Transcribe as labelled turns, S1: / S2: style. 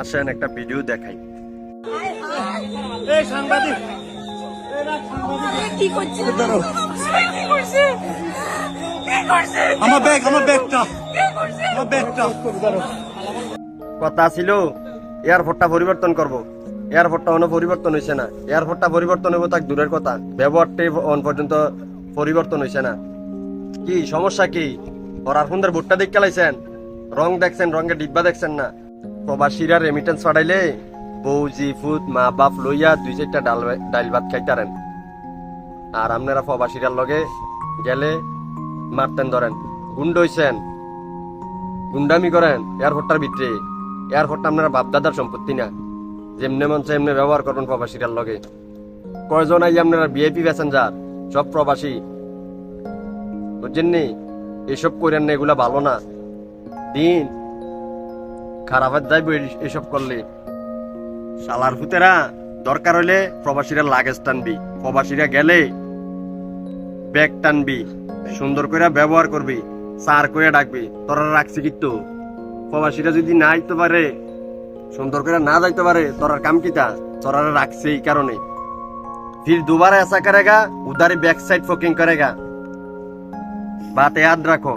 S1: আসেন একটা ভিডিও দেখাই।
S2: কি করছে কি করছে কি করছে
S3: আমার ব্যাগ আমার ব্যাগটা। আমার ব্যাগটা।
S1: কথা ছিল এয়ারপোর্টটা পরিবর্তন করব। এয়ারপোর্টটা অন্য পরিবর্তন হয়েছে না। এয়ারপোর্টটা পরিবর্তন হব তাক দূরের কথা। ব্যবহারটাই অন পর্যন্ত পরিবর্তন হয়েছে না। কি সমস্যা কি? ওরার সুন্দর ভুট্টা দেখতে লাইছেন? রং দেখছেন রঙের ডিব্বা দেখছেন না। প্রবাসীরা রেমিটেন্স পাঠাইলে বৌজি ফুত মা, বাপ লইয়া দুই চারটা ডাল ডাইল ভাত খাইতারেন। আর আপনারা প্রবাসীরার লগে গেলে মারতেন ধরেন, গুন্ড হইছেন, গুন্ডামি করেন, এয়ারপোর্টটার ভিতরে। এয়ারপোর্টটা আপনারা বাপদাদার সম্পত্তি না। যেমনে মন এমনি ব্যবহার করবেন প্রবাসীরার লগে। কয়জন আই আপনারা ভিআইপি প্যাসেঞ্জার সব প্রবাসী। বুঝছেন নি? এসব করেন না, এগুলা ভালো না। দিন খারাপের যাইব এসব করলে শালার ফুতেরা দরকার হইলে প্রবাসীরা লাগেজ টানবি প্রবাসীরা গেলে ব্যাগ টানবি সুন্দর করে ব্যবহার করবি সার করে ডাকবি তোরা রাখছি কিন্তু প্রবাসীরা যদি না আইতে পারে সুন্দর করে না যাইতে পারে তোরার কাম কিতা তোরা রাখছে এই কারণে फिर दोबारा ऐसा करेगा उधर बैक साइड फोकिंग करेगा बात याद रखो